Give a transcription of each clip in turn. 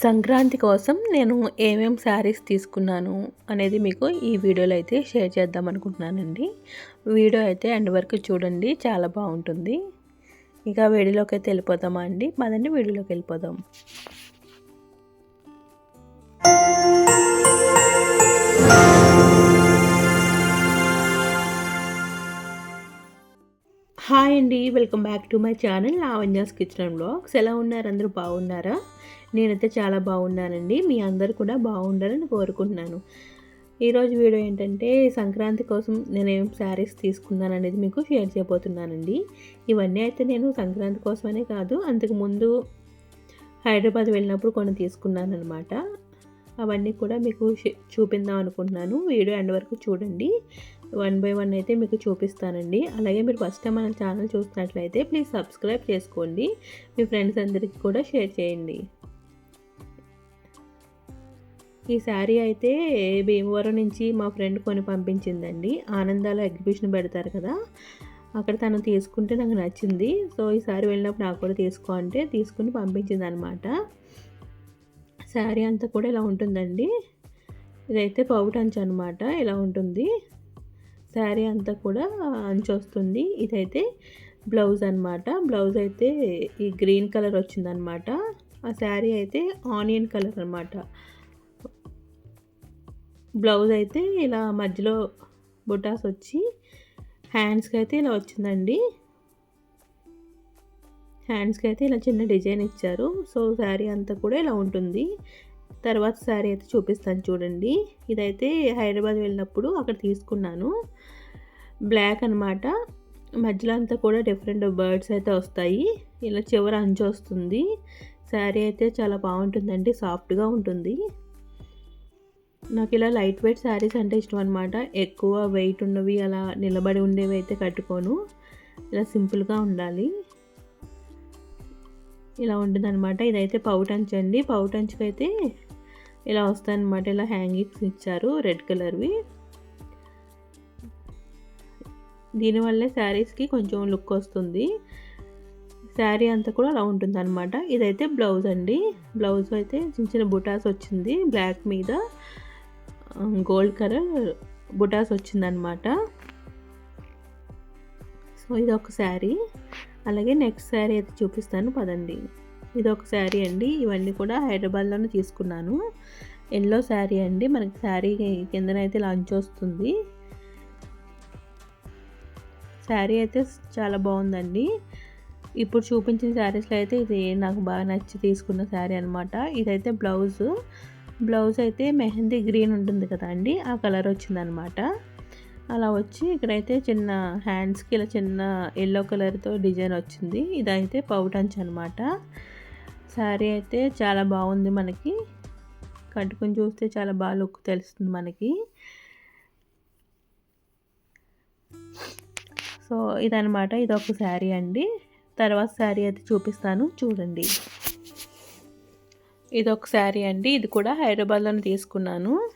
సంక్రాంతి కోసం నేను ఏమేం శారీస్ తీసుకున్నాను అనేది మీకు ఈ వీడియోలో అయితే షేర్ చేద్దాం అనుకుంటున్నానండి. వీడియో అయితే ఎండ్ వరకు చూడండి చాలా బాగుంటుంది. ఇక వీడియోలోకి అయితే వెళ్ళిపోతామా అండి? పదండి వీడియోలోకి వెళ్ళిపోదాం. హాయ్ అండి welcome back to my channel Lavanya's kitchen blogs. ఎలా ఉన్నారు? అందరూ బాగున్నారా? నేనైతే చాలా బాగున్నానండి. మీ అందరు కూడా బాగుండాలని కోరుకుంటున్నాను. ఈరోజు వీడియో ఏంటంటే సంక్రాంతి కోసం నేను ఏం శారీస్ తీసుకున్నాను అనేది మీకు షేర్ చేయబోతున్నానండి. ఇవన్నీ అయితే నేను సంక్రాంతి కోసమనే కాదు అంతకుముందు హైదరాబాద్ వెళ్ళినప్పుడు కొన్ని తీసుకున్నాను అనమాట అవన్నీ కూడా మీకు చూపిందాం అనుకుంటున్నాను. వీడియో ఎండ్ వరకు చూడండి. వన్ బై వన్ అయితే మీకు చూపిస్తానండి. అలాగే మీరు ఫస్ట్ టైం మన ఛానల్ చూస్తున్నట్లయితే ప్లీజ్ సబ్స్క్రైబ్ చేసుకోండి. మీ ఫ్రెండ్స్ అందరికీ కూడా షేర్ చేయండి. ఈ శారీ అయితే భీమవరం నుంచి మా ఫ్రెండ్ కొని పంపించిందండి. ఆనందాల ఎగ్జిబిషన్ పెడతారు కదా. అక్కడ తను తీసుకుంటే నాకు నచ్చింది. సో ఈ వెళ్ళినప్పుడు నాకు కూడా తీసుకో అంటే తీసుకుని పంపించింది అనమాట శారీ అంతా కూడా ఇలా ఉంటుందండి. ఇదైతే పౌట్ అంచు అనమాట ఇలా ఉంటుంది. శారీ అంతా కూడా అంచొస్తుంది. ఇదైతే బ్లౌజ్ అనమాట బ్లౌజ్ అయితే ఈ గ్రీన్ కలర్ వచ్చిందనమాట ఆ శారీ అయితే ఆనియన్ కలర్ అనమాట బ్లౌజ్ అయితే ఇలా మధ్యలో బుటాస్ వచ్చి హ్యాండ్స్కి అయితే ఇలా వచ్చిందండి. హ్యాండ్స్కి అయితే ఇలా చిన్న డిజైన్ ఇచ్చారు. సో శారీ అంతా కూడా ఇలా ఉంటుంది. తర్వాత శారీ అయితే చూపిస్తాను చూడండి. ఇదైతే హైదరాబాద్ వెళ్ళినప్పుడు అక్కడ తీసుకున్నాను. బ్లాక్ అనమాట మధ్యలో అంతా కూడా డిఫరెంట్ బర్డ్స్ అయితే వస్తాయి. ఇలా చివర అంచు వస్తుంది. శారీ అయితే చాలా బాగుంటుందండి. సాఫ్ట్గా ఉంటుంది. నాకు ఇలా లైట్ వెయిట్ శారీస్ అంటే ఇష్టం అనమాట ఎక్కువ వెయిట్ ఉన్నవి అలా నిలబడి ఉండేవి అయితే కట్టుకోను. ఇలా సింపుల్గా ఉండాలి. ఇలా ఉంటుందన్నమాట. ఇదైతే పౌటంచ్ అండి. పౌటంచ్కి అయితే ఇలా వస్తాయన్నమాట. ఇలా హ్యాంగింగ్స్ ఇచ్చారు రెడ్ కలర్వి. దీనివల్లే శారీస్కి కొంచెం లుక్ వస్తుంది. శారీ అంతా కూడా అలా ఉంటుంది అనమాట ఇదైతే బ్లౌజ్ అండి. బ్లౌజ్ అయితే చిన్న చిన్న బుటాస్ వచ్చింది. బ్లాక్ మీద గోల్డ్ కలర్ బుటాస్ వచ్చిందనమాట సో ఇది ఒక శారీ. అలాగే నెక్స్ట్ శారీ అయితే చూపిస్తాను. పదండి. ఇది ఒక శారీ అండి. ఇవన్నీ కూడా హైదరాబాద్లోనే తీసుకున్నాను. ఎల్లో శారీ అండి. మనకి శారీ కిందనైతే లాంచ్ వస్తుంది. శారీ అయితే చాలా బాగుందండి. ఇప్పుడు చూపించిన శారీస్లో అయితే ఇది నాకు బాగా నచ్చి తీసుకున్న శారీ అనమాట ఇదైతే బ్లౌజ్. బ్లౌజ్ అయితే మెహందీ గ్రీన్ ఉంటుంది కదా అండి. ఆ కలర్ వచ్చిందనమాట అలా వచ్చి ఇక్కడైతే చిన్న హ్యాండ్స్కి ఇలా చిన్న ఎల్లో కలర్తో డిజైన్ వచ్చింది. ఇదైతే పౌటంచ్ అనమాట శారీ అయితే చాలా బాగుంది మనకి. కట్టుకొని చూస్తే చాలా బాగా లుక్ తెలుస్తుంది మనకి. సో ఇదనమాట ఇది ఒక శారీ అండి. తర్వాత శారీ అయితే చూపిస్తాను. చూడండి. ఇదొక శారీ అండి. ఇది కూడా హైదరాబాద్లోనే తీసుకున్నాను.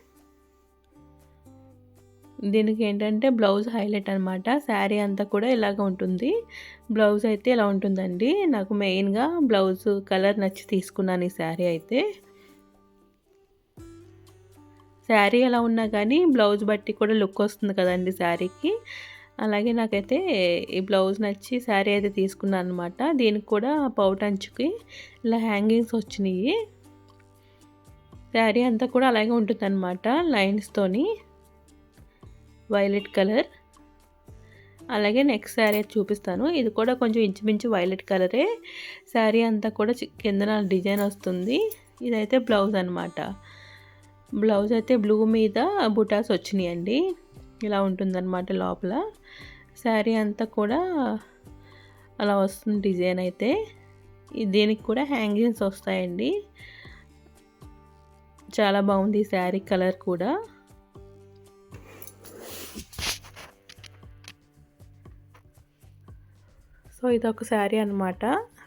దీనికి ఏంటంటే బ్లౌజ్ హైలైట్ అనమాట శారీ అంతా కూడా ఇలాగ ఉంటుంది. బ్లౌజ్ అయితే ఇలా ఉంటుందండి. నాకు మెయిన్గా బ్లౌజ్ కలర్ నచ్చి తీసుకున్నాను ఈ శారీ అయితే. శారీ ఎలా ఉన్నా కానీ బ్లౌజ్ బట్టి కూడా లుక్ వస్తుంది కదండి శారీకి. అలాగే నాకైతే ఈ బ్లౌజ్ నచ్చి శారీ అయితే తీసుకున్నాను అనమాట దీనికి కూడా పౌట్ అంచుకి ఇలా హ్యాంగింగ్స్ వచ్చినాయి. శారీ అంతా కూడా అలాగే ఉంటుందన్నమాట లైన్స్తోని. Violet colour. అలాగే నెక్స్ట్ శారీ చూపిస్తాను. ఇది కూడా కొంచెం ఇంచుమించు వైలెట్ కలరే. శారీ అంతా కూడా కిందన డిజైన్ వస్తుంది. ఇదైతే బ్లౌజ్ అనమాట బ్లౌజ్ అయితే బ్లూ మీద బుటాస్ వచ్చినాయండి. ఇలా ఉంటుందన్నమాట లోపల. శారీ అంతా కూడా అలా వస్తుంది డిజైన్ అయితే. దీనికి కూడా హ్యాంగింగ్స్ వస్తాయండి. చాలా బాగుంది ఈ శారీ కలర్ కూడా. సో ఇది ఒక శారీ అనమాట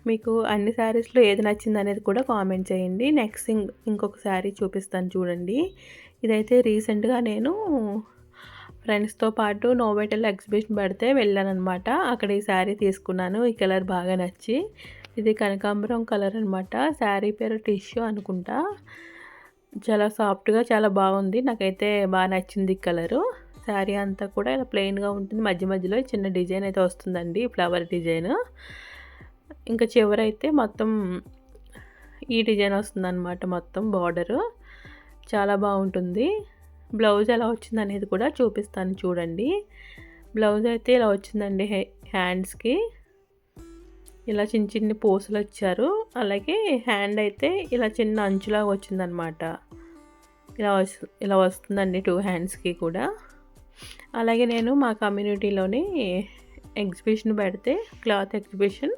మీకు అన్ని శారీస్లో ఏది నచ్చింది అనేది కూడా కామెంట్ చేయండి. నెక్స్ట్ ఇంకొక శారీ చూపిస్తాను చూడండి. ఇదైతే రీసెంట్గా నేను ఫ్రెండ్స్తో పాటు నోవేటల్ ఎగ్జిబిషన్ పెడితే వెళ్ళాను అనమాట అక్కడ ఈ శారీ తీసుకున్నాను. ఈ కలర్ బాగా నచ్చి. ఇది కనకాంబరం కలర్ అనమాట శారీ పేరు టిష్యూ అనుకుంటా. చాలా సాఫ్ట్గా చాలా బాగుంది. నాకైతే బాగా నచ్చింది ఈ కలరు. శారీ అంతా కూడా ఇలా ప్లెయిన్గా ఉంటుంది. మధ్య మధ్యలో చిన్న డిజైన్ అయితే వస్తుందండి ఫ్లవర్ డిజైన్. ఇంకా చివరైతే మొత్తం ఈ డిజైన్ వస్తుందన్నమాట మొత్తం బార్డరు చాలా బాగుంటుంది. బ్లౌజ్ ఎలా వచ్చింది అనేది కూడా చూపిస్తాను చూడండి. బ్లౌజ్ అయితే ఇలా వచ్చిందండి హ్యాండ్స్కి ఇలా చిన్న చిన్న పూసలు వచ్చారు. అలాగే హ్యాండ్ అయితే ఇలా చిన్న అంచులాగా వచ్చిందనమాట ఇలా వస్తు ఇలా వస్తుందండి టూ హ్యాండ్స్కి కూడా. అలాగే నేను మా కమ్యూనిటీలోని ఎగ్జిబిషన్ పెడితే క్లాత్ ఎగ్జిబిషన్.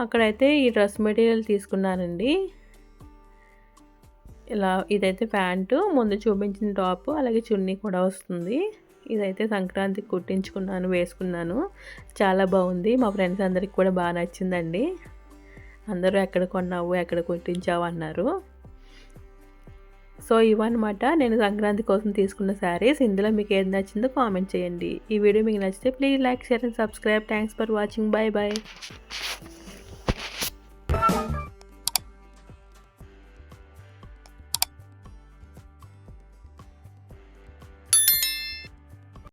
అక్కడైతే ఈ డ్రెస్ మెటీరియల్ తీసుకున్నానండి ఇలా ఇదైతే ప్యాంటు ముందు చూపించిన టాప్ అలాగే చున్నీ కూడా వస్తుంది. ఇదైతే సంక్రాంతికి కుట్టించుకున్నాను వేసుకున్నాను. చాలా బాగుంది మా ఫ్రెండ్స్ అందరికి కూడా బాగా నచ్చిందండి. అందరూ ఎక్కడ కొన్నావు ఎక్కడ కుట్టించావు అన్నారు. సో ఇవన్నమాట నేను సంక్రాంతి కోసం తీసుకున్న శారీస్. ఇందులో మీకు ఏది నచ్చిందో కామెంట్ చేయండి. ఈ వీడియో మీకు నచ్చితే please like share and subscribe. Thanks for watching. Bye bye